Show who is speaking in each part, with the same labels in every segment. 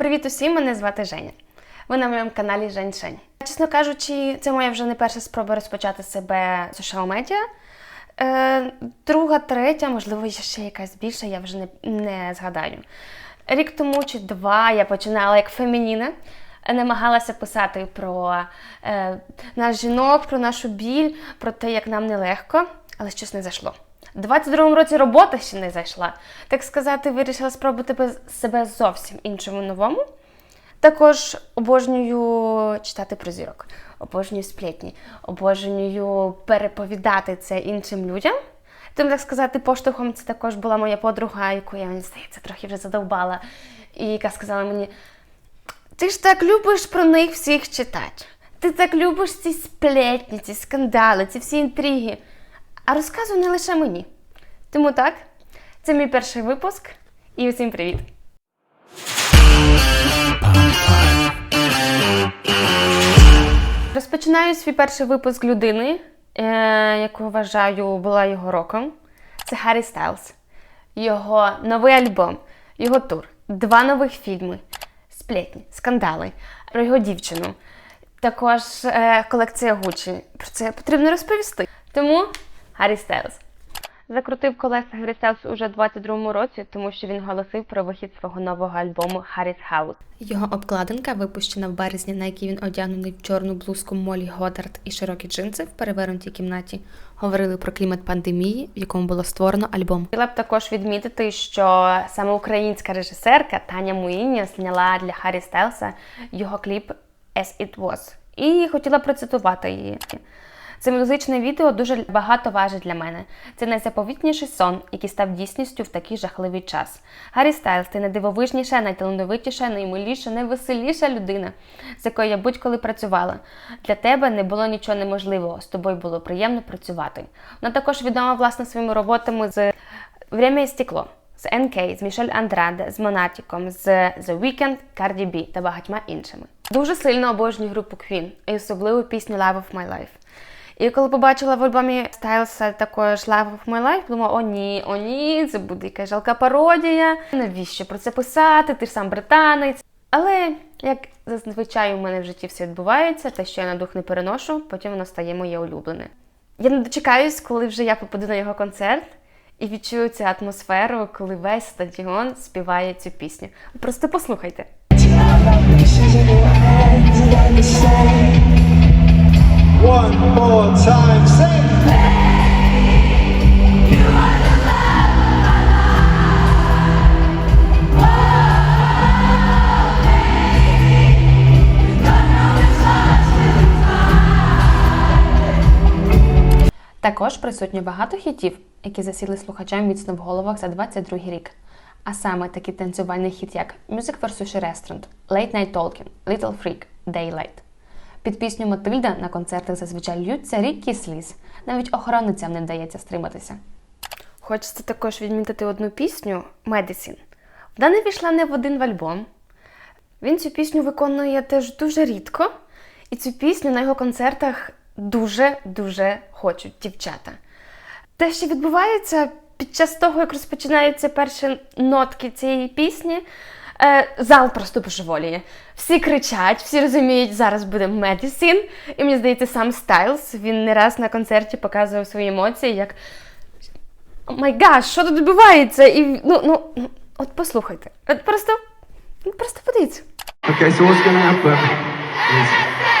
Speaker 1: Привіт усім! Мене звати Женя. Ви на моєму каналі Жень Шень. Чесно кажучи, це моя вже не перша спроба розпочати себе в соціал медіа. Е, друга, третя, можливо, ще якась більша, я вже не, не згадаю. Рік тому чи два я починала як фемініна, намагалася писати про е, наш жінок, про нашу біль, про те, як нам нелегко, але щось не зайшло. У 22-му році робота ще не зайшла. Так сказати, вирішила спробувати себе зовсім іншому новому. Також обожнюю читати про зірок, обожнюю сплетні, обожнюю переповідати це іншим людям. Тим, так сказати, поштовхом це також була моя подруга, яку я мені здається трохи вже задовбала, і яка сказала мені: ти ж так любиш про них всіх читати. Ти так любиш ці сплетні, ці скандали, ці всі інтриги. А розказуй не лише мені. Тому так, це мій перший випуск, і усім привіт! Розпочинаю свій перший випуск людини, е, яку вважаю була його роком. Це Харрі Стайлз. Його новий альбом, його тур, два нових фільми, сплетні, скандали, про його дівчину. Також е, колекція Гуччі. Про це потрібно розповісти. Тому Харрі Стайлз. Закрутив колеса Гаррі Стайлз уже в 22-му році, тому що він оголосив про вихід свого нового альбому Harry's House.
Speaker 2: Його обкладинка, випущена в березні, на якій він одягнений в чорну блузку Молі Годард і широкі джинси в перевернутій кімнаті, говорили про клімат пандемії, в якому було створено альбом.
Speaker 1: Хотіла б також відмітити, що саме українська режисерка Таня Муїні зняла для Харрі Стайлса його кліп As It Was. І хотіла процитувати її. Це музичне відео дуже багато важить для мене. Це найзаповітніший сон, який став дійсністю в такий жахливий час. Гаррі Стайлз, ти найдивовижніша, найталановитіша, наймиліша, найвеселіша людина, з якою я будь-коли працювала. Для тебе не було нічого неможливого, з тобою було приємно працювати. Вона також відома власне своїми роботами з Время і стекло. З НК, з Мішель Андраде, з Монатіком, з The Weeknd, Cardi B та багатьма іншими. Дуже сильно обожнюю групу Queen, і особливо пісню Love of My Life. І коли побачила в альбомі Стайлса також Love of My Life, думала, о ні, о ні, це буде якась жалка пародія. Навіщо про це писати? Ти ж сам британець. Але як зазвичай у мене в житті все відбувається, те, що я на дух не переношу, потім воно стає моє улюблене. Я не дочекаюсь, коли вже я попаду на його концерт і відчую цю атмосферу, коли весь стадіон співає цю пісню. Просто послухайте.
Speaker 3: One more time, sing.
Speaker 2: Також присутньо багато хітів, які засіли слухачам міцно в головах за 22 рік. А саме такий танцювальний хіт, як Music Sushi Restaurant, Late Night Talking, Little Freak, Daylight. Під пісню Матильда на концертах зазвичай льються рідкі сліз. Навіть охоронницям не вдається стриматися.
Speaker 1: Хочеться також відмітити одну пісню Medicine. Вона не війшла не в один в альбом. Він цю пісню виконує теж дуже рідко, і цю пісню на його концертах дуже-дуже хочуть дівчата. Те, що відбувається під час того, як розпочинаються перші нотки цієї пісні, е, зал просто божеволіє. Всі кричать, всі розуміють, зараз буде Медісін. І мені здається, сам Стайлз він не раз на концерті показував свої емоції, як о май гаш, що тут відбувається? І ну, ну, ну, от послухайте. От просто, просто подивіться.
Speaker 4: Okay, so what's gonna happen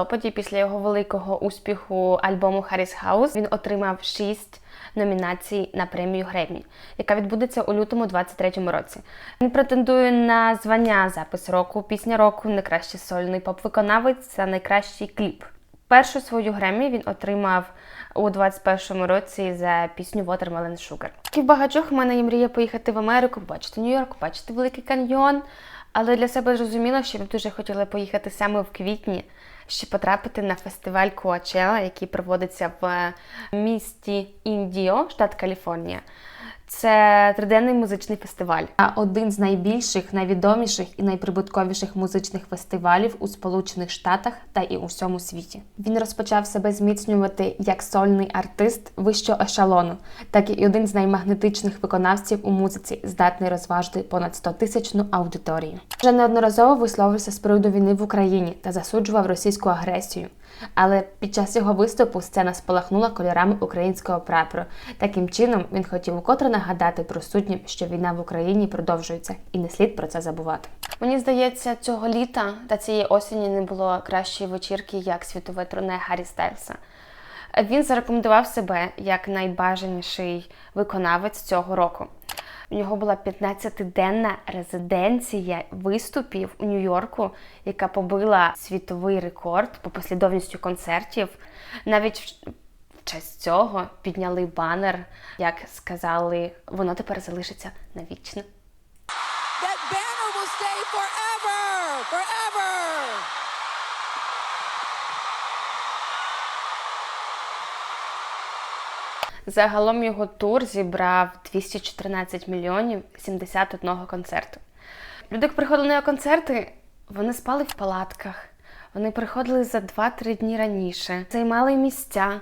Speaker 1: листопаді, після його великого успіху альбому Harry's House, він отримав шість номінацій на премію Греммі, яка відбудеться у лютому 23-му році. Він претендує на звання запис року, пісня року, найкращий сольний поп-виконавець та найкращий кліп. Першу свою Греммі він отримав у 21-му році за пісню Watermelon Sugar. І в в мене є мрія поїхати в Америку, бачити Нью-Йорк, бачити Великий каньйон. Але для себе зрозуміла, що ми дуже хотіли поїхати саме в квітні, щоб потрапити на фестиваль Коачела, який проводиться в місті Індіо, штат Каліфорнія. Це триденний музичний фестиваль.
Speaker 2: Один з найбільших, найвідоміших і найприбутковіших музичних фестивалів у Сполучених Штатах та і у всьому світі. Він розпочав себе зміцнювати як сольний артист вищого ешелону, так і один з наймагнетичних виконавців у музиці, здатний розважити понад 100 тисячну аудиторію. Вже неодноразово висловився з приводу війни в Україні та засуджував російську агресію. Але під час його виступу сцена спалахнула кольорами українського прапору. Таким чином він хотів укотре нагадати присутнім, що війна в Україні продовжується, і не слід про це забувати.
Speaker 1: Мені здається, цього літа та цієї осені не було кращої вечірки, як світове турне Гаррі Стайлса. Він зарекомендував себе як найбажаніший виконавець цього року. У нього була 15-денна резиденція виступів у Нью-Йорку, яка побила світовий рекорд по послідовністю концертів. Навіть в честь цього підняли банер, як сказали, воно тепер залишиться навічно. Загалом його тур зібрав 214 мільйонів 71 концерту. Люди, приходили на його концерти, вони спали в палатках, вони приходили за 2-3 дні раніше, займали місця,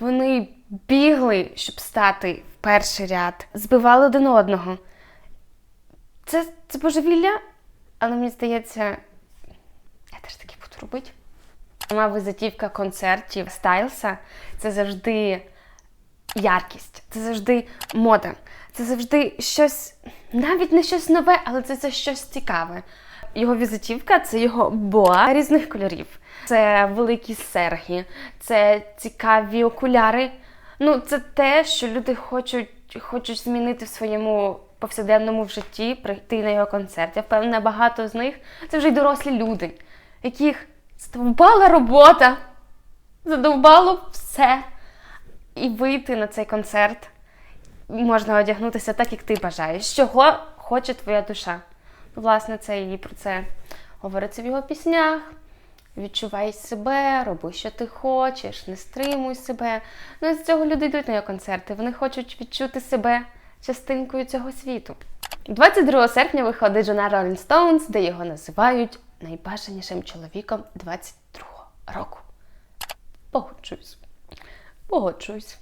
Speaker 1: вони бігли, щоб стати в перший ряд, збивали один одного. Це, це божевілля, але мені здається, я теж таки буду робити. Сама визитівка концертів Стайлса це завжди яркість, це завжди мода, це завжди щось, навіть не щось нове, але це, це щось цікаве. Його візитівка це його боа різних кольорів. Це великі серги, це цікаві окуляри. Ну, це те, що люди хочуть, хочуть змінити в своєму повсякденному житті, прийти на його концерт. Я впевнена, багато з них це вже й дорослі люди, яких задовбала робота, задовбало все. І вийти на цей концерт можна одягнутися так, як ти бажаєш. Чого хоче твоя душа. Власне, це і про це говориться в його піснях. Відчувай себе, роби, що ти хочеш, не стримуй себе. Ну і з цього люди йдуть на його концерти. Вони хочуть відчути себе частинкою цього світу. 22 серпня виходить журнал Rolling Stones, де його називають найбажанішим чоловіком 22-го року. Погоджуюсь. Погоджуюсь.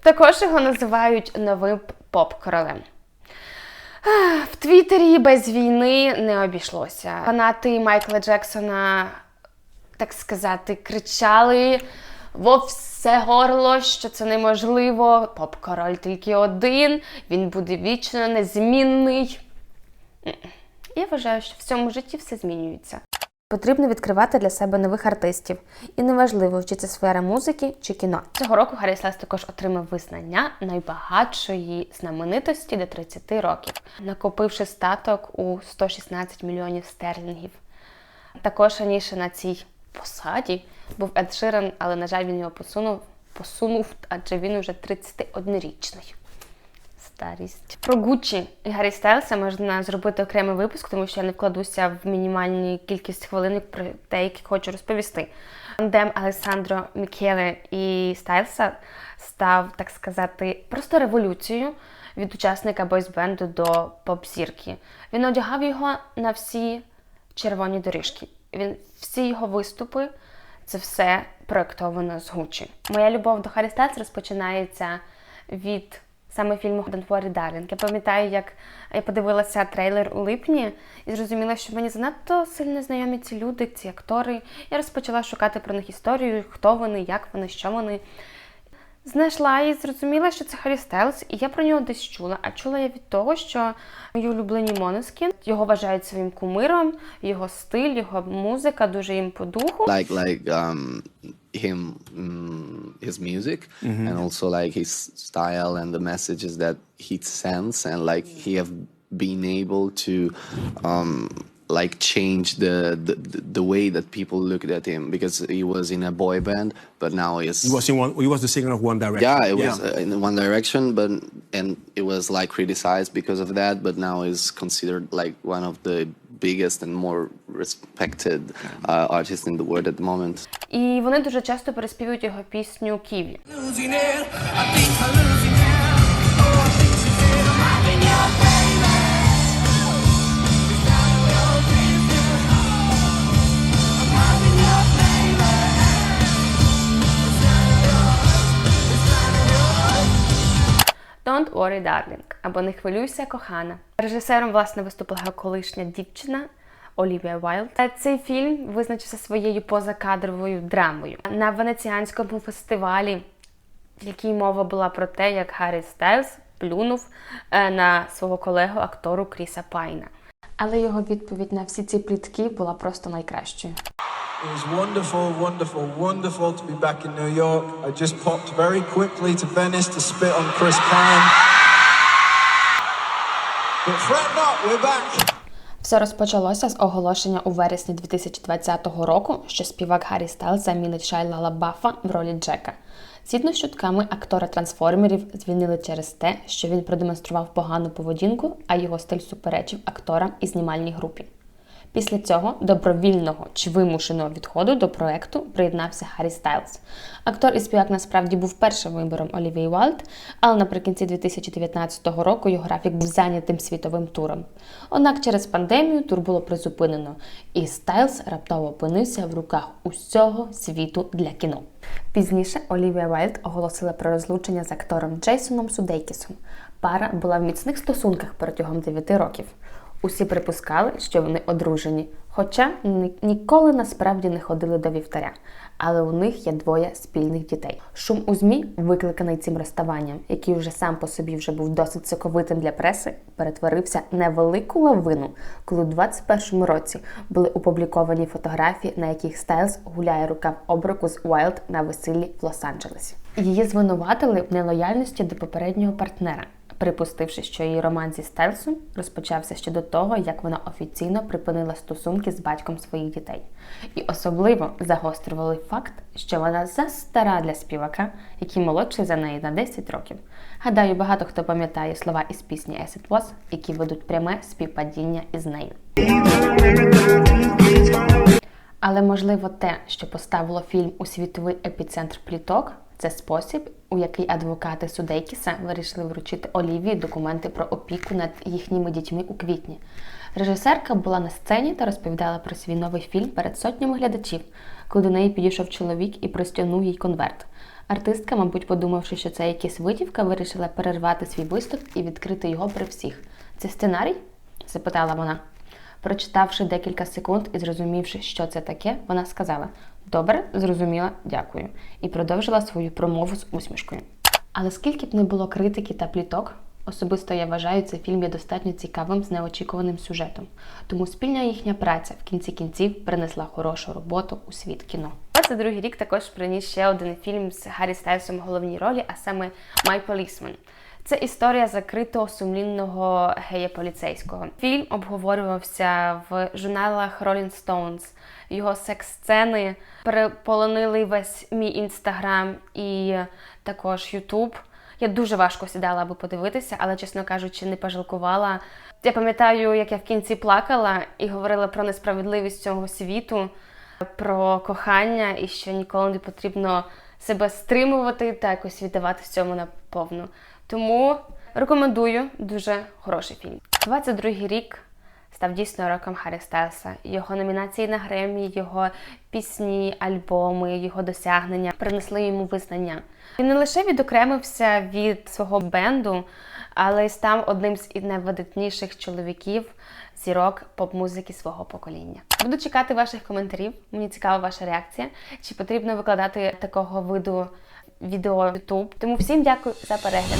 Speaker 1: Також його називають новим поп-королем. В Твіттері без війни не обійшлося. Фанати Майкла Джексона, так сказати, кричали во все горло, що це неможливо. Поп-король тільки один, він буде вічно незмінний. Я вважаю, що в цьому житті все змінюється.
Speaker 2: Потрібно відкривати для себе нових артистів, і неважливо, чи це сфера музики чи кіно.
Speaker 1: Цього року Гаррі Слес також отримав визнання найбагатшої знаменитості до 30 років, накопивши статок у 116 мільйонів стерлінгів. Також раніше на цій посаді був Ед Ширен, але, на жаль, він його посунув, посунув, адже він уже 31-річний. Старість. Про Гуччі і Гаррі Стайлса можна зробити окремий випуск, тому що я не вкладуся в мінімальну кількість хвилин про те, які хочу розповісти. Тандем Алесандро Мікеле і Стайлса став, так сказати, просто революцією від учасника бойсбенду до поп-зірки. Він одягав його на всі червоні доріжки. Він всі його виступи це все проєктовано з Гуччі. Моя любов до Харрі Стайлса розпочинається від саме фільму Don't Worry Darling. Я пам'ятаю, як я подивилася трейлер у липні і зрозуміла, що мені занадто сильно знайомі ці люди, ці актори. Я розпочала шукати про них історію, хто вони, як вони, що вони. Знайшла і зрозуміла, що це Харрі Стайлз, і я про нього десь чула. А чула я від того, що мої улюблені Монескін його вважають своїм кумиром, його стиль, його музика дуже їм по духу.
Speaker 5: like like um him his music and also like his style and the messages that he sends and like he have been able to um like change the, the the way that people looked at him because he was in a boy band but now he's
Speaker 6: He was in one. He was the singer of One Direction.
Speaker 5: yeah it was Uh, in one direction but and it was like criticized because of that but now is considered like one of the biggest and more respected uh, artist in the world at the moment.
Speaker 7: І вони дуже часто переспівують його пісню Ківі. Don't worry, darling, або Не хвилюйся, кохана. Режисером, власне, виступила колишня дівчина Олівія Вайлд. Цей фільм визначився своєю позакадровою драмою на венеціанському фестивалі, в якій мова була про те, як Гаррі Стайлз плюнув е, на свого колегу актору Кріса Пайна.
Speaker 1: Але його відповідь на всі ці плітки була просто найкращою.
Speaker 4: It was wonderful, wonderful, wonderful to be back in New York. I just popped very quickly to Venice to spit on Chris Pine. But fret not, we're back.
Speaker 1: Все розпочалося з оголошення у вересні 2020 року, що співак Гаррі Стайлз замінить Шайла Лабафа в ролі Джека. Згідно з чутками, актора трансформерів звільнили через те, що він продемонстрував погану поведінку, а його стиль суперечив акторам і знімальній групі. Після цього добровільного чи вимушеного відходу до проекту приєднався Гаррі Стайлз. Актор і співак насправді був першим вибором Олівії Уайлд, але наприкінці 2019 року його графік був зайнятим світовим туром. Однак через пандемію тур було призупинено, і Стайлз раптово опинився в руках усього світу для кіно. Пізніше Олівія Уайлд оголосила про розлучення з актором Джейсоном Судейкісом. Пара була в міцних стосунках протягом 9 років. Усі припускали, що вони одружені, хоча ніколи насправді не ходили до вівтаря. Але у них є двоє спільних дітей. Шум у змі, викликаний цим розставанням, який вже сам по собі вже був досить соковитим для преси, перетворився на велику лавину, коли у 21-му році були опубліковані фотографії, на яких Стайлз гуляє рука в обруку з Уайлд на весіллі в Лос-Анджелесі. Її звинуватили в нелояльності до попереднього партнера припустивши, що її роман зі Стелсом розпочався ще до того, як вона офіційно припинила стосунки з батьком своїх дітей. І особливо загострювали факт, що вона застара для співака, який молодший за неї на 10 років. Гадаю, багато хто пам'ятає слова із пісні As Was, які ведуть пряме співпадіння із нею. Але можливо те, що поставило фільм у світовий епіцентр пліток, це спосіб, у який адвокати Судейкіса вирішили вручити Олівії документи про опіку над їхніми дітьми у квітні. Режисерка була на сцені та розповідала про свій новий фільм перед сотнями глядачів, коли до неї підійшов чоловік і простягнув їй конверт. Артистка, мабуть, подумавши, що це якась витівка, вирішила перервати свій виступ і відкрити його при всіх. Це сценарій? запитала вона. Прочитавши декілька секунд і зрозумівши, що це таке, вона сказала: Добре, зрозуміла, дякую, і продовжила свою промову з усмішкою. Але скільки б не було критики та пліток, особисто я вважаю, цей фільм є достатньо цікавим з неочікуваним сюжетом. Тому спільна їхня праця в кінці кінців принесла хорошу роботу у світ кіно.
Speaker 7: 22 рік також приніс ще один фільм з Гаррі Стайлсом в головній ролі, а саме My Policeman. Це історія закритого сумлінного гея поліцейського. Фільм обговорювався в журналах Rolling Stones. Його секс-сцени переполонили весь мій інстаграм і також Ютуб. Я дуже важко сідала, аби подивитися, але, чесно кажучи, не пожалкувала. Я пам'ятаю, як я в кінці плакала і говорила про несправедливість цього світу, про кохання і що ніколи не потрібно себе стримувати та якось віддавати в цьому наповну. Тому рекомендую дуже хороший фільм. 22-й рік став дійсно роком Харрі Стайлса. Його номінації на Гремі, його пісні, альбоми, його досягнення принесли йому визнання. Він не лише відокремився від свого бенду, але й став одним з найвидатніших чоловіків зірок поп-музики свого покоління. Буду чекати ваших коментарів. Мені цікава ваша реакція. Чи потрібно викладати такого виду відео YouTube. Тому всім дякую за перегляд.